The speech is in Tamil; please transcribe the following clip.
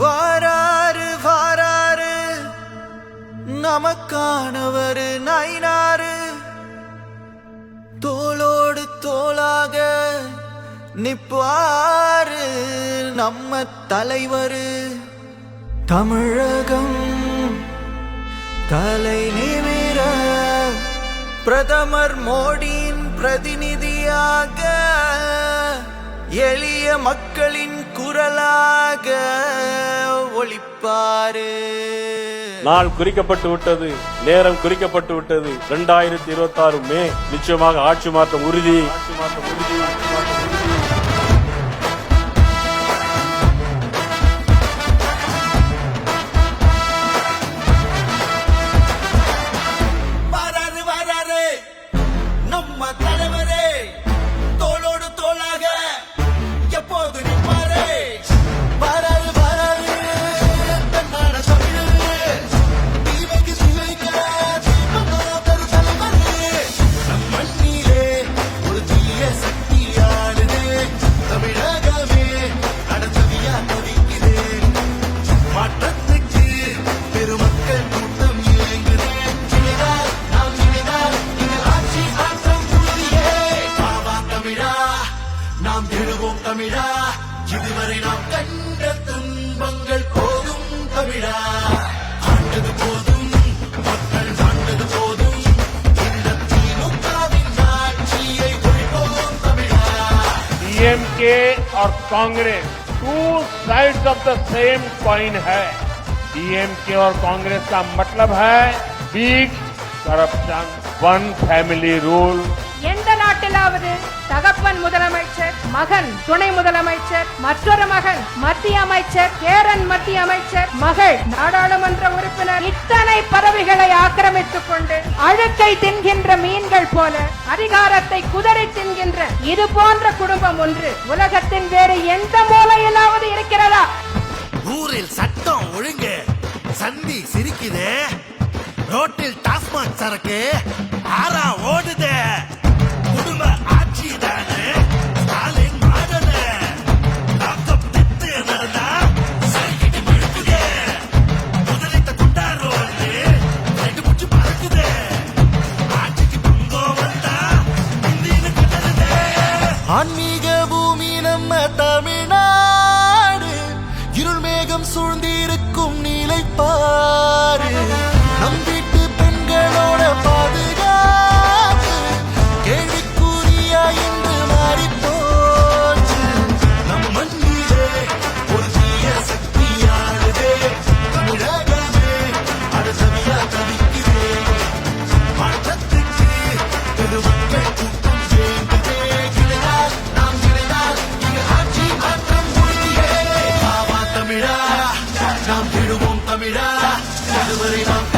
வாராறு வாராறு நமக்கானவர் நைனாறு தோளோடு தோளாக நிப்பாறு நம்ம தலைவர். தமிழகம் தலை நிமிர பிரதமர் மோடியின் பிரதிநிதியாக எளிய மக்களின் குரலாக ஒளிப்பாரு நாள் குறிக்கப்பட்டு விட்டது நேரம் குறிக்கப்பட்டு விட்டது. இரண்டாயிரத்தி இருபத்தி ஆறு மே நிச்சயமாக ஆட்சி ஆட்சி மாற்றம் உறுதி ஆட்சி மாற்றம் உறுதி. நாம் எழுவோம் தமிழா இதுவரை நாம் கண்ட துன்பங்கள் போதும் தமிழா ஆண்டது போதும் மக்கள் ஆண்டது போதும் இந்த திமுகவின் ஆட்சியை ஒழிப்போம் தமிழா डीएमके और Congress two sides of the same coin है डीएमके और कांग्रेस का मतलब है big corruption one family rule எந்த நாட்டிலாவது தகப்பன் முதலமைச்சர் மகன் துணை முதலமைச்சர் மற்றொரு மகன் மத்திய அமைச்சர் கேரன் மத்திய அமைச்சர் மகள் நாடாளுமன்ற உறுப்பினர். இத்தனை பதவிகளை ஆக்கிரமித்துக் கொண்டு அழுக்கை தின்கின்ற மீன்கள் போல அதிகாரத்தை குதறி தின்கின்ற இது போன்ற குடும்பம் ஒன்று உலகத்தின் வேறு எந்த மூலையிலாவது இருக்கிறதா? ஊரில் சட்டம் ஒழுங்கு. சந்தி சிரிக்குது. ரோட்டில் டாஸ்மாக் சரக்கு. ஆறா ஓடுது. ஆன்மீக பூமி நம்ம தமிழ்நாடு. இருள் மேகம் சூழ்ந்து நாம் விழுவோம் தமிழா அதுவரை நாம்